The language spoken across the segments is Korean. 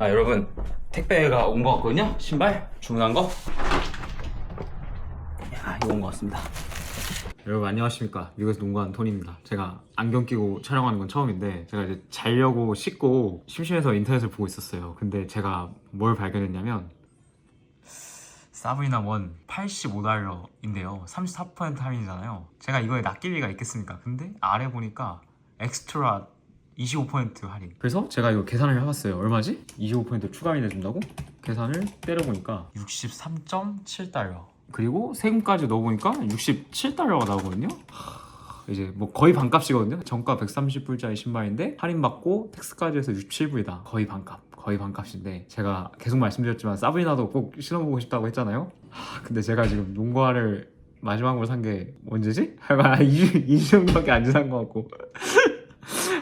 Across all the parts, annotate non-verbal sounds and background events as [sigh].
아 여러분 택배가 온거 같거든요? 신발? 주문한 거? 야, 이거 온거 같습니다. 여러분 안녕하십니까. 미국에서 농구하는 톤입니다. 제가 안경 끼고 촬영하는 건 처음인데 제가 이제 자려고 씻고 심심해서 인터넷을 보고 있었어요. 근데 제가 뭘 발견했냐면 사브리나 원 85달러인데요. 34% 할인이잖아요. 제가 이거에 낚일 리가 있겠습니까? 근데 아래 보니까 엑스트라 25% 할인. 그래서 제가 이거 계산을 해봤어요. 얼마지? 25% 추가 할인 해 준다고? 계산을 때려보니까 63.7달러. 그리고 세금까지 넣어보니까 67달러가 나오거든요? 하, 이제 뭐 거의 반값이거든요? 정가 130불짜리 신발인데 할인받고 텍스까지 해서 67불이다. 거의 반값 거의 반값인데 제가 계속 말씀드렸지만 사브리나도 꼭 신어보고 싶다고 했잖아요? 하, 근데 제가 지금 농구화를 마지막으로 산 게 언제지? [laughs] 한 2주, 2주 정도밖에 안 지난 것 같고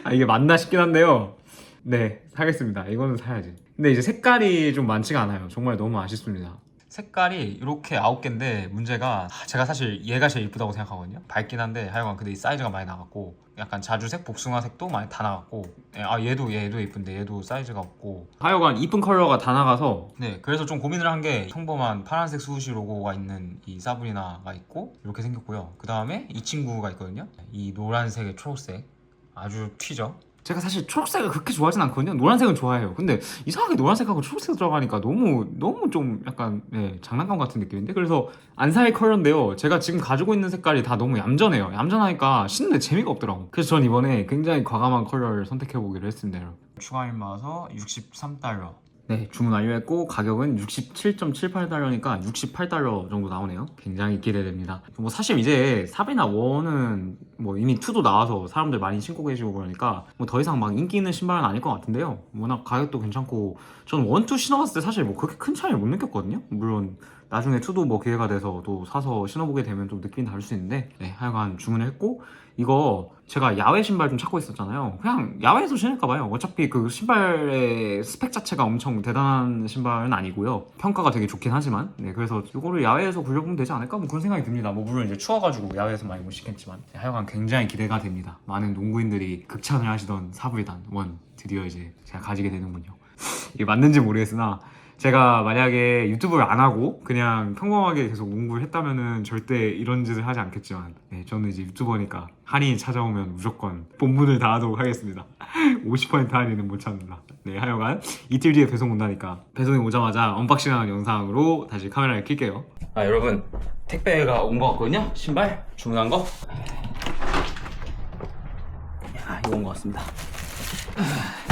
아 이게 맞나 싶긴 한데요. 네, 사겠습니다. 이거는 사야지. 근데 이제 색깔이 좀 많지가 않아요. 정말 너무 아쉽습니다. 색깔이 이렇게 아홉 개인데 문제가 제가 사실 얘가 제일 이쁘다고 생각하거든요. 밝긴 한데 하여간 근데 이 사이즈가 많이 나갔고 약간 자주색, 복숭아색도 많이 다 나갔고 예, 아 얘도 얘도 이쁜데 얘도 사이즈가 없고 하여간 이쁜 컬러가 다 나가서 네 그래서 좀 고민을 한 게 평범한 파란색 수시 로고가 있는 이 사브리나가 있고 이렇게 생겼고요. 그 다음에 이 친구가 있거든요. 이 노란색의 초록색 아주 튀죠. 제가 사실 초록색을 그렇게 좋아하진 않거든요. 노란색은 좋아해요. 근데 이상하게 노란색하고 초록색 들어가니까 너무 너무 좀 약간 네, 장난감 같은 느낌인데 그래서 안 살 컬러인데요. 제가 지금 가지고 있는 색깔이 다 너무 얌전해요. 얌전하니까 신는데 재미가 없더라고. 그래서 전 이번에 굉장히 과감한 컬러를 선택해 보기로 했습니다. 추가 할인받아서 63달러. 네, 주문 완료했고 가격은 67.78달러니까 68달러 정도 나오네요. 굉장히 기대됩니다. 뭐 사실 이제 사비나 원은 뭐 이미 2도 나와서 사람들 많이 신고 계시고 그러니까 뭐 더 이상 막 인기 있는 신발은 아닐 것 같은데요. 워낙 가격도 괜찮고 전 원, 투 신어봤을 때 사실 뭐 그렇게 큰 차이를 못 느꼈거든요. 물론 나중에 2도 뭐 기회가 돼서 또 사서 신어보게 되면 좀 느낌이 다를 수 있는데 네, 하여간 주문을 했고 이거 제가 야외 신발 좀 찾고 있었잖아요. 그냥 야외에서 신을까 봐요. 어차피 그 신발의 스펙 자체가 엄청 대단한 신발은 아니고요. 평가가 되게 좋긴 하지만, 네, 그래서 이거를 야외에서 굴려보면 되지 않을까? 뭐 그런 생각이 듭니다. 뭐 물론 이제 추워가지고 야외에서 많이 못 신겠지만, 네, 하여간 굉장히 기대가 됩니다. 많은 농구인들이 극찬을 하시던 사부이단 원 드디어 이제 제가 가지게 되는군요. 이게 맞는지 모르겠으나 제가 만약에 유튜브를 안 하고 그냥 평범하게 계속 농구를 했다면은 절대 이런 짓을 하지 않겠지만 네, 저는 이제 유튜버니까 할인이 찾아오면 무조건 본문을 다하도록 하겠습니다. [laughs] 50% 할인은 못 찾는다. 네 하여간 이틀 뒤에 배송 온다니까. 배송이 오자마자 언박싱하는 영상으로 다시 카메라를 킬게요. 아 여러분 택배가 온거 같거든요? 신발? 주문한 거? 야, 이거 온거 같습니다. 자,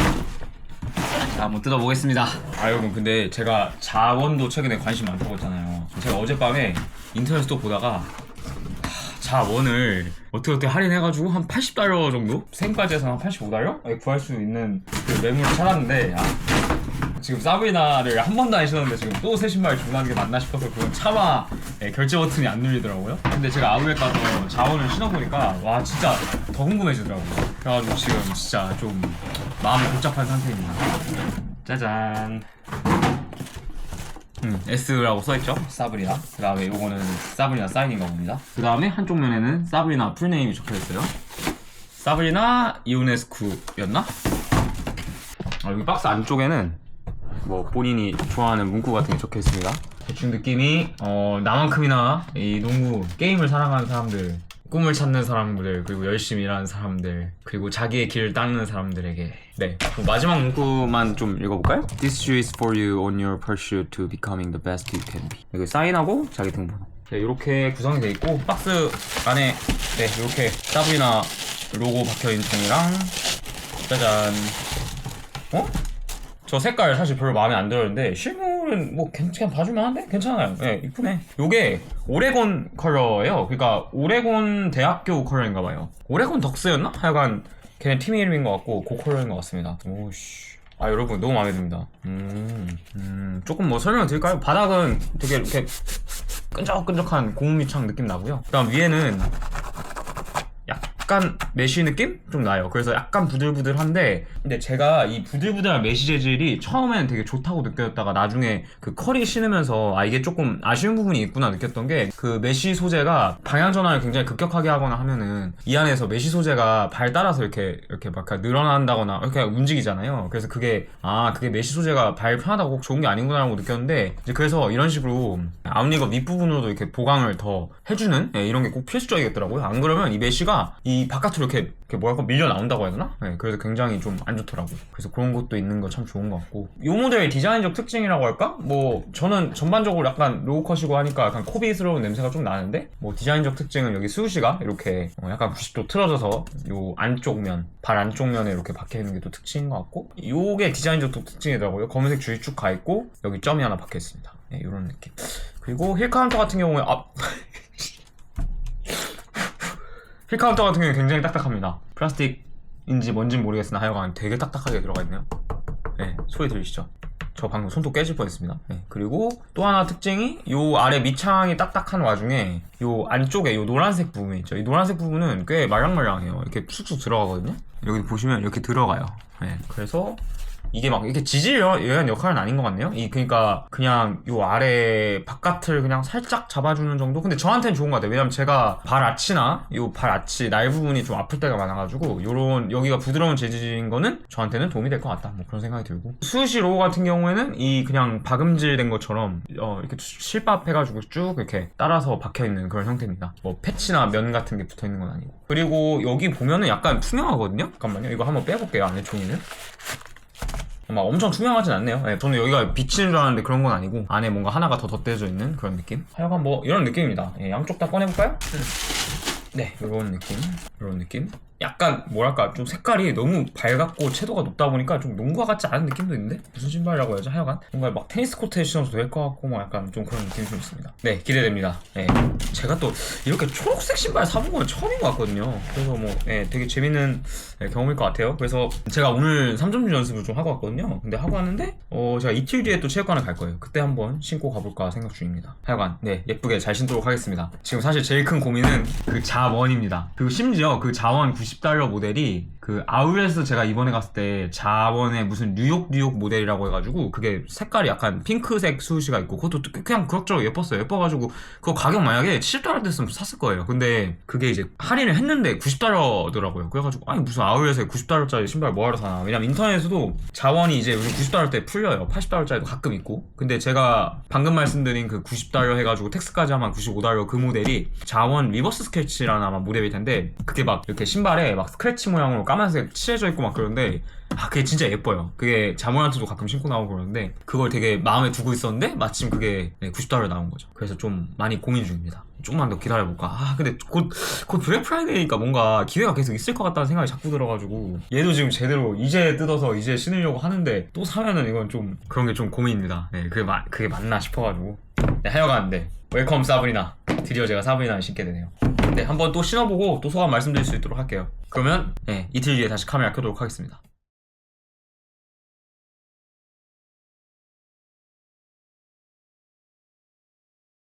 한번 뜯어보겠습니다. 아, 여러분, 근데 제가 자원도 최근에 관심 많다고 했잖아요. 제가 어젯밤에 인터넷 또 보다가 하, 자원을 어떻게 어떻게 할인해가지고 한 80달러 정도? 생까지 해서 한 85달러? 구할 수 있는 그 매물을 찾았는데, 아, 지금 사브리나를 한 번도 안 신었는데 지금 또 새 신발 주문하는 게 맞나 싶어서 그건 차마 예, 결제 버튼이 안 눌리더라고요. 근데 제가 아울렛 가서 자원을 신어보니까 와 진짜 더 궁금해지더라고요. 그래가지고 지금 진짜 좀 마음이 복잡한 상태입니다. 짜잔. 음, S라고 써있죠? 사브리나. 그 다음에 요거는 사브리나 사인인 겁니다. 그 다음에 한쪽 면에는 사브리나 풀네임이 적혀있어요. 사브리나 이오네스쿠였나? 아, 여기 박스 안쪽에는 뭐 본인이 좋아하는 문구 같은 게 적혀 있습니다. 대충 느낌이 어, 나만큼이나 이 농구 게임을 사랑하는 사람들, 꿈을 찾는 사람들, 그리고 열심히 일하는 사람들, 그리고 자기의 길을 닦는 사람들에게 네 마지막 문구만 좀 읽어볼까요? This shoe is for you on your pursuit to becoming the best you can be. 여기 사인하고 자기 등번호. 네, 이렇게 구성이 되어 있고 박스 안에 네 이렇게 사브리나 로고 박혀 있는 종이랑 짜잔. 어? 저 색깔 사실 별로 마음에 안 들었는데 실물은 뭐 괜- 그냥 봐주면 한데 괜찮아요. 예, 이쁘네. 요게 오레곤 컬러예요. 그러니까 오레곤 대학교 컬러인가 봐요. 오레곤 덕스였나? 하여간 걔네 팀 이름인 것 같고 그 컬러인 것 같습니다. 오씨. 아 여러분 너무 마음에 듭니다. 음, 음 조금 뭐 설명 드릴까요? 바닥은 되게 이렇게 끈적끈적한 고무 밑창 느낌 나고요. 그다음 위에는 약 약간 메쉬 느낌 좀 나요. 그래서 약간 부들부들한데 근데 제가 이 부들부들한 메쉬 재질이 처음에는 되게 좋다고 느꼈다가 나중에 그 컬이 신으면서 아 이게 조금 아쉬운 부분이 있구나 느꼈던 게 그 메쉬 소재가 방향 전환을 굉장히 급격하게 하거나 하면은 이 안에서 메쉬 소재가 발 따라서 이렇게 이렇게 막 늘어난다거나 이렇게 움직이잖아요. 그래서 그게 아 그게 메쉬 소재가 발 편하다고 꼭 좋은 게 아니구나라고 느꼈는데 이제 그래서 이런 식으로 아웃리거 밑부분으로도 이렇게 보강을 더 해주는 예, 이런 게 꼭 필수적이겠더라고요. 안 그러면 이 메쉬가 이 바깥으로 이렇게, 이렇게 뭐랄까 밀려 나온다고 해야 되나? 예, 그래서 굉장히 좀 안 좋더라고요. 그래서 그런 것도 있는 거 참 좋은 것 같고 이 모델의 디자인적 특징이라고 할까? 뭐 저는 전반적으로 약간 로우컷이고 하니까 약간 코비스러운 냄새가 좀 나는데 뭐 디자인적 특징은 여기 스우시가 이렇게 어, 약간 90도 틀어져서 요 안쪽 면, 발 안쪽 면에 이렇게 박혀 있는 게 또 특징인 것 같고 요게 디자인적 또 특징이더라고요. 검은색 줄이 쭉 가 있고 여기 점이 하나 박혀 있습니다. 네, 이런 느낌. 그리고 힐 카운터 같은 경우에 아 [laughs] 힐 카운터 같은 경우는 굉장히 딱딱합니다. 플라스틱인지 뭔진 모르겠으나 하여간 되게 딱딱하게 들어가 있네요. 네, 소리 들리시죠? 저 방금 손톱 깨질 뻔했습니다. 네, 그리고 또 하나 특징이 요 아래 밑창이 딱딱한 와중에 요 안쪽에 요 노란색 부분 있죠. 이 노란색 부분은 꽤 말랑말랑해요. 이렇게 쑥쑥 들어가거든요. 여기 보시면 이렇게 들어가요. 네, 그래서 이게 막 이렇게 지질위한 역할은 아닌 것 같네요. 이 그러니까 그냥 요 아래 바깥을 그냥 살짝 잡아주는 정도. 근데 저한테는 좋은 것 같아요. 왜냐면 제가 발 아치나 요 발 아치 날 부분이 좀 아플 때가 많아가지고 요런 여기가 부드러운 재질인 거는 저한테는 도움이 될 것 같다. 뭐 그런 생각이 들고 수시 로우 같은 경우에는 이 그냥 박음질된 것처럼 어 이렇게 실밥 해가지고 쭉 이렇게 따라서 박혀 있는 그런 형태입니다. 뭐 패치나 면 같은 게 붙어 있는 건 아니고. 그리고 여기 보면은 약간 투명하거든요. 잠깐만요. 이거 한번 빼볼게요. 안에 종이는. 막 엄청 투명하진 않네요. 네, 저는 여기가 비치는 줄 알았는데 그런 건 아니고 안에 뭔가 하나가 더 덧대져 있는 그런 느낌. 하여간 뭐 이런 느낌입니다. 예, 양쪽 다 꺼내볼까요? 네, 이런 느낌, 이런 느낌. 약간 뭐랄까 좀 색깔이 너무 밝았고 채도가 높다 보니까 좀 농구화 같지 않은 느낌도 있는데 무슨 신발이라고 해야죠? 하여간 뭔가 막 테니스 코트에 신어도 될 것 같고 뭐 약간 좀 그런 느낌이 좀 있습니다. 네, 기대됩니다. 네, 제가 또 이렇게 초록색 신발 사본 건 처음인 것 같거든요. 그래서 뭐 네, 되게 재밌는 네, 경험일 것 같아요. 그래서 제가 오늘 3점주 연습을 좀 하고 왔거든요. 근데 하고 왔는데 어, 제가 이틀 뒤에 또 체육관을 갈 거예요. 그때 한번 신고 가볼까 생각 중입니다. 하여간 네 예쁘게 잘 신도록 하겠습니다. 지금 사실 제일 큰 고민은 그 자원입니다. 그리고 심지어 그 자원 90 달러 모델이 그 아울렛에서 제가 이번에 갔을 때 자원의 무슨 뉴욕 뉴욕 모델이라고 해가지고 그게 색깔이 약간 핑크색 수시가 있고 그것도 또 그냥 그럭저럭 예뻤어요. 예뻐가지고 그거 가격 만약에 70달러 됐으면 샀을 거예요. 근데 그게 이제 할인을 했는데 90달러더라고요. 그래가지고 아니 무슨 아울렛에 90달러짜리 신발 뭐하러 사나. 왜냐면 인터넷에서도 자원이 이제 요즘 90달러대 풀려요. 80달러짜리도 가끔 있고. 근데 제가 방금 말씀드린 그 90달러 해가지고 텍스까지 하면 95달러 그 모델이 자원 리버스 스케치라는 아마 모델일 텐데 그게 막 이렇게 신발에 막 스크래치 모양으로 까만색 칠해져 있고 막 그러는데 아 그게 진짜 예뻐요. 그게 자모한테도 가끔 신고 나오고 그러는데 그걸 되게 마음에 두고 있었는데 마침 그게 90달러 나온 거죠. 그래서 좀 많이 고민 중입니다. 조금만 더 기다려볼까. 아 근데 곧, 곧 블랙 프라이데이니까 뭔가 기회가 계속 있을 것 같다는 생각이 자꾸 들어가지고 얘도 지금 제대로 이제 뜯어서 이제 신으려고 하는데 또 사면은 이건 좀 그런 게 좀 고민입니다. 네, 그게, 마, 그게 맞나 싶어가지고 네, 하여간 네 웰컴 사브리나 드디어 제가 사브리나를 신게 되네요. 네 한번 또 신어보고 또 소감 말씀드릴 수 있도록 할게요. 그러면 네, 이틀 뒤에 다시 카메라 켜도록 하겠습니다.